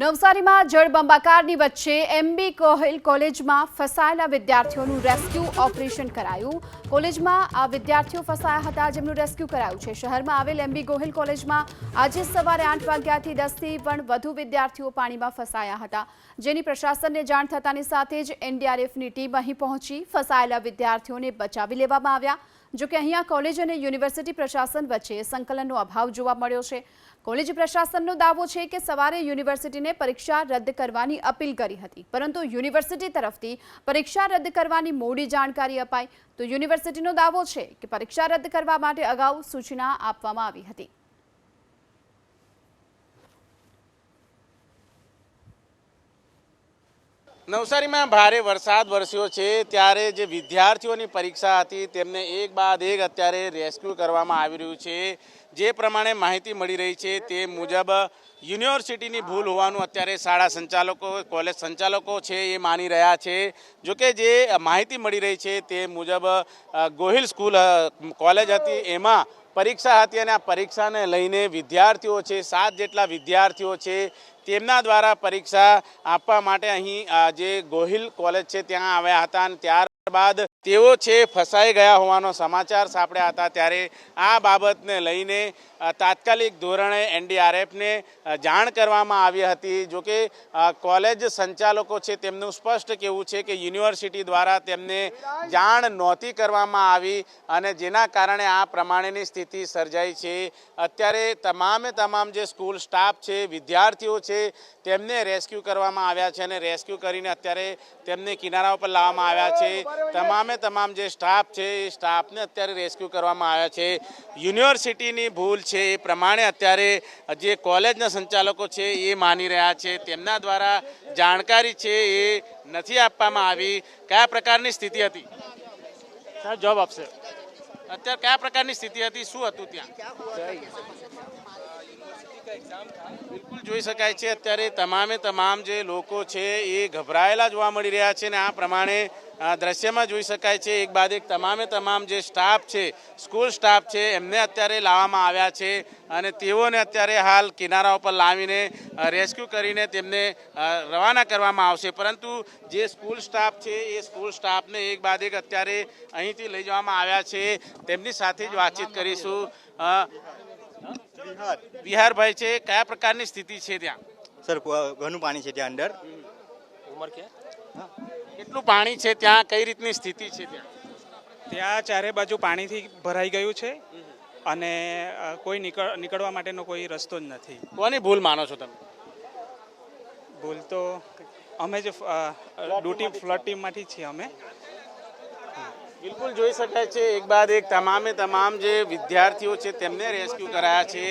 નવસારીમાં જળબંબાકારની વચ્ચે એમબી કોહિલ કોલેજમાં ફસાયેલા વિદ્યાર્થીઓનું રેસ્ક્યુ ઓપરેશન કરાયું. કોલેજમાં આ વિદ્યાર્થીઓ ફસાયા હતા, જેમનું રેસ્ક્યુ કરાયું છે. શહેરમાં આવેલ એમબી ગોહિલ કોલેજમાં આજે સવારે આઠ વાગ્યાથી દસથી પણ વધુ વિદ્યાર્થીઓ પાણીમાં ફસાયા હતા. જેની પ્રશાસનને જાણ થતાની સાથે જ એનડીઆરએફની ટીમ અહીં પહોંચી ફસાયેલા વિદ્યાર્થીઓને બચાવી લેવામાં આવ્યા. જોકે અહીંયા કોલેજ અને યુનિવર્સિટી પ્રશાસન વચ્ચે સંકલનનો અભાવ જોવા મળ્યો છે. કોલેજ પ્રશાસનનો દાવો છે કે સવારે યુનિવર્સિટીને પરીક્ષા રદ કરવાની અપીલ કરી હતી. પરંતુ યુનિવર્સિટી તરફથી પરીક્ષા રદ કરવાની મોડી જાણકારી અપાઈ. તો યુનિવર્સિટીનો દાવો છે કે પરીક્ષા રદ કરવા માટે અગાઉ સૂચના આપવામાં આવી હતી. નવસારીમાં ભારે વરસાદ વરસ્યો છે. ત્યારે જે વિદ્યાર્થીઓની પરીક્ષા હતી તેમને એક બાદ એક અત્યારે રેસ્ક્યુ કરવામાં આવી રહ્યું છે. જે પ્રમાણે માહિતી મળી રહી છે તે મુજબ યુનિવર્સિટીની ભૂલ હોવાનું અત્યારે શાળા સંચાલકો, કોલેજ સંચાલકો છે એ માની રહ્યા છે. જોકે જે માહિતી મળી રહી છે તે મુજબ ગોહિલ સ્કૂલ કોલેજ હતી એમાં પરીક્ષા હતી અને આ પરીક્ષાને લઈને વિદ્યાર્થીઓ છે, સાત જેટલા વિદ્યાર્થીઓ છે, તેમના દ્વારા પરીક્ષા આપવા માટે અહીં જે ગોહિલ કોલેજ છે, ત્યાં આવ્યા હતા અને ત્યારબાદ તેઓ છે ફસાઈ ગયા હોવાનો સમાચાર સાંપડ્યા હતા. ત્યારે આ બાબતને લઈને તાત્કાલિક ધોરણે એનડીઆરએફને જાણ કરવામાં આવી હતી. જોકે કોલેજ સંચાલકો છે તેમનું સ્પષ્ટ કહેવું છે કે યુનિવર્સિટી દ્વારા તેમને જાણ નહોતી કરવામાં આવી અને જેના કારણે આ પ્રમાણેની સ્થિતિ સર્જાઈ છે. અત્યારે તમામે તમામ જે સ્કૂલ સ્ટાફ છે, વિદ્યાર્થીઓ છે, તેમને રેસ્ક્યુ કરવામાં આવ્યા છે અને રેસ્ક્યુ કરીને અત્યારે તેમને કિનારા ઉપર લાવવામાં આવ્યા છે. તમામે તમામ જે સ્ટાફ છે એ સ્ટાફને અત્યારે રેસ્ક્યુ કરવામાં આવ્યા છે. યુનિવર્સિટીની ભૂલ છે એ પ્રમાણે અત્યારે જે કોલેજના સંચાલકો છે એ માની રહ્યા છે. તેમના દ્વારા જાણકારી છે એ નથી આપવામાં આવી. કયા પ્રકારની સ્થિતિ હતી? સાહેબ જવાબ આપશે. અત્યારે કયા પ્રકારની સ્થિતિ હતી? શું હતું ત્યાં? બિલકુલ જોઈ શકાય છે. અત્યારે તમામે તમામ જે લોકો છે એ ગભરાયેલા જોવા મળી રહ્યા છે ને આ પ્રમાણે દ્રશ્યમાં જોઈ શકાય છે એક બાદ એક તમામે તમામ જે સ્ટાફ છે સ્કૂલ સ્ટાફ છે એમને અત્યારે લાવવામાં આવ્યા છે અને તેઓને અત્યારે હાલ કિનારા ઉપર લાવીને રેસ્ક્યુ કરીને તેમને રવાના કરવામાં આવશે. પરંતુ જે સ્કૂલ સ્ટાફ છે એ સ્કૂલ સ્ટાફને એક બાદ એક અત્યારે અહીંથી લઈ જવામાં આવ્યા છે. તેમની સાથે જ વાતચીત કરીશું. બિહારભાઈ વિહારભાઈ છે કયા પ્રકારની સ્થિતિ છે ત્યાં? સર ઘણું પાણી છે ત્યાં અંદર. ઉંમર કે કેટલું પાણી છે ત્યાં? કઈ રીતની સ્થિતિ છે ત્યાં? ત્યાં ચારે બાજુ પાણીથી ભરાઈ ગયું છે અને કોઈ નીકળ નીકળવા માટેનો કોઈ રસ્તો જ નથી. કોની ભૂલ માનો છો તમે? ભૂલ તો અમે જે ડ્યુટી ફ્લડ ટીમમાંથી છીએ અમે. બિલકુલ જોઈ શકાય છે. એક બાદ એક તમામે તમામ જે વિદ્યાર્થીઓ છે તેમને રેસ્ક્યુ કરાયા છે.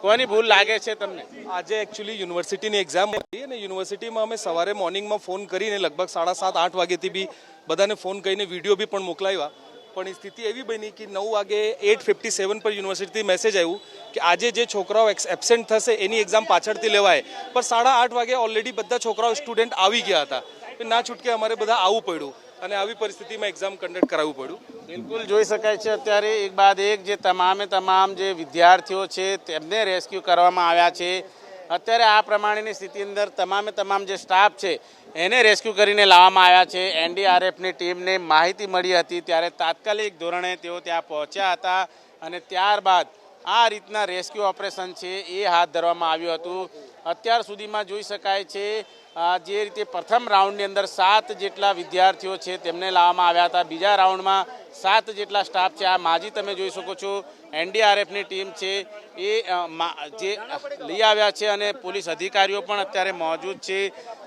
કોની ભૂલ લાગે છે તમને? આજે એકચ્યુઅલી યુનિવર્સિટીની એક્ઝામ હતી અને યુનિવર્સિટીમાં અમે સવારે મોર્નિંગમાં ફોન કરીને લગભગ સાડા સાત, આઠ વાગ્યાથી બી બધાને ફોન કરીને વીડિયો બી પણ મોકલાવ્યા. પણ સ્થિતિ એવી બની કે નવ વાગે એટ ફિફ્ટી સેવન પર યુનિવર્સિટી મેસેજ આવ્યું કે આજે જે છોકરાઓ એબસેન્ટ થશે એની એક્ઝામ પાછળથી લેવાય. પણ સાડા આઠ વાગે ઓલરેડી બધા છોકરાઓ સ્ટુડન્ટ આવી ગયા હતા. ના છૂટકે અમારે બધા આવવું પડ્યું. અને આવી પરિસ્થિતિમાં એક્ઝામ કન્ડક્ટ કરાવવું પડ્યું. બિલકુલ જોઈ શકાય છે અત્યારે એક બાદ એક જે તમામે તમામ જે વિદ્યાર્થીઓ છે તેમને રેસ્ક્યુ કરવામાં આવ્યા છે. અત્યારે આ પ્રમાણેની સ્થિતિ અંદર તમામે તમામ જે સ્ટાફ છે એને રેસ્ક્યુ કરીને લાવવામાં આવ્યા છે. એનડીઆરએફની ટીમને માહિતી મળી હતી ત્યારે તાત્કાલિક ધોરણે તેઓ ત્યાં પહોંચ્યા હતા અને ત્યારબાદ આ રીતના રેસ્ક્યુ ઓપરેશન છે એ હાથ ધરવામાં આવ્યું હતું. અત્યાર સુધીમાં જોઈ શકાય છે જે રીતે પ્રથમ રાઉન્ડની અંદર સાત જેટલા વિદ્યાર્થીઓ છે તેમને લાવવામાં આવ્યા હતા. બીજા રાઉન્ડમાં સાત જેટલા સ્ટાફ છે. આ માજી તમે જોઈ શકો છો. એનડીઆરએફની ટીમ છે. એ જે લઈ આવ્યા છે અને પોલીસ અધિકારીઓ પણ અત્યારે મોજૂદ છે.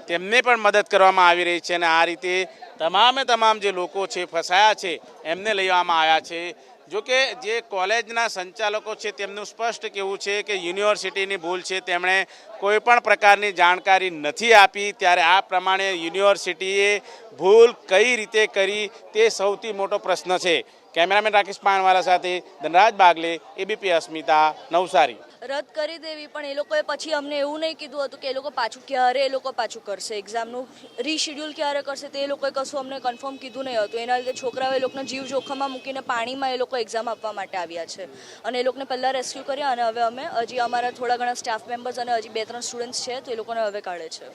તેમને પણ મદદ કરવામાં આવી રહી છે અને આ રીતે તમામે તમામ જે લોકો છે, ફસાયા છે, એમને લઈ આવવામાં આવ્યા છે. જોકે જે કોલેજના સંચાલકો છે તેમનું સ્પષ્ટ કહેવું છે કે યુનિવર્સિટીની ભૂલ છે, તેમણે કોઈપણ પ્રકારની જાણકારી નથી આપી. ત્યારે આ પ્રમાણે યુનિવર્સિટીએ ભૂલ કઈ રીતે કરી તે સૌથી મોટો પ્રશ્ન છે. કેમેરામેન રાકેશ પાનવાલા સાથે ધનરાજ બાગલે એબીપી અસ્મિતા નવસારી. રદ કરી દેવી, પણ એ લોકોએ પછી અમને એવું નહીં કીધું હતું કે એ લોકો પાછું ક્યારે એ લોકો પાછું કરશે? એક્ઝામનું રીશેડ્યુલ ક્યારે કરશે તે લોકોએ કશું અમને કન્ફર્મ કીધું નહીં હતું. એના લીધે છોકરાઓ એ લોકોના જીવ જોખમમાં મૂકીને પાણીમાં એ લોકો એક્ઝામ આપવા માટે આવ્યા છે. અને એ લોકોને પહેલાં રેસ્ક્યુ કર્યા અને હવે અમે, હજી અમારા થોડા ઘણા સ્ટાફ મેમ્બર્સ અને હજી બે ત્રણ સ્ટુડન્ટ્સ છે, તો એ લોકોને હવે કાઢે છે.